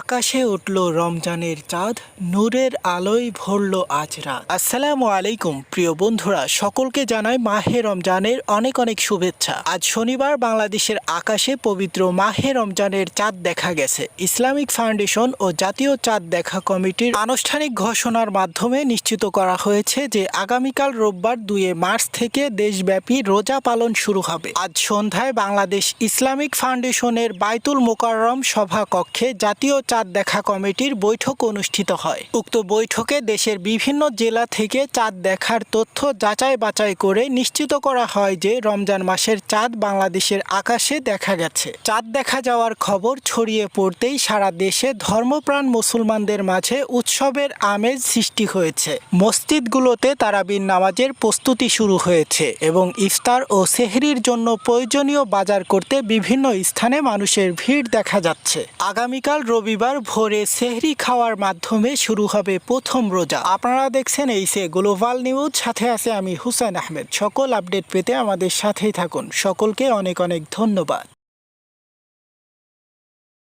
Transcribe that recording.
আকাশে উঠল রমজানের চাঁদ, নূরের আলোয় ভরল আজ রাত। আসসালামু আলাইকুম, প্রিয় বন্ধুরা, সকলকে জানাই মাহে রমজানের অনেক অনেক শুভেচ্ছা। আজ শনিবার বাংলাদেশের আকাশে পবিত্র মাহে রমজানের চাঁদ দেখা গেছে। ইসলামিক ফাউন্ডেশন ও জাতীয় চাঁদ দেখা কমিটির আনুষ্ঠানিক ঘোষণার মাধ্যমে নিশ্চিত করা হয়েছে যে আগামীকাল রোববার দুয়ে মার্চ থেকে দেশব্যাপী রোজা পালন শুরু হবে। আজ সন্ধ্যায় বাংলাদেশ ইসলামিক ফাউন্ডেশনের বাইতুল মোকাররম সভা কক্ষে জাতীয় চাঁদ দেখা কমিটির বৈঠক অনুষ্ঠিত হয়। উক্ত বৈঠকে দেশের বিভিন্ন জেলা থেকে চাঁদ দেখার তথ্য যাচাই বাছাই করে নিশ্চিত করা হয় যে রমজান মাসের চাঁদ বাংলাদেশের আকাশে দেখা গেছে। চাঁদ দেখা যাওয়ার খবর ছড়িয়ে পড়তেই সারা দেশে ধর্মপ্রাণ মুসলমানদের মাঝে উৎসবের আমেজ সৃষ্টি হয়েছে। মসজিদগুলোতে তারাবির নামাজের প্রস্তুতি শুরু হয়েছে এবং ইফতার ও সেহরির জন্য প্রয়োজনীয় বাজার করতে বিভিন্ন স্থানে মানুষের ভিড় দেখা যাচ্ছে। আগামীকাল রবিবার ভোরে সেহরি খাওয়ার মাধ্যমে শুরু হবে প্রথম রোজা। আপনারা দেখছেন এই সে গ্লোবাল নিউজ, সাথে আছে আমি হুসাইন আহমেদ। সকল আপডেট পেতে আমাদের সাথেই থাকুন। সকলকে অনেক অনেক ধন্যবাদ।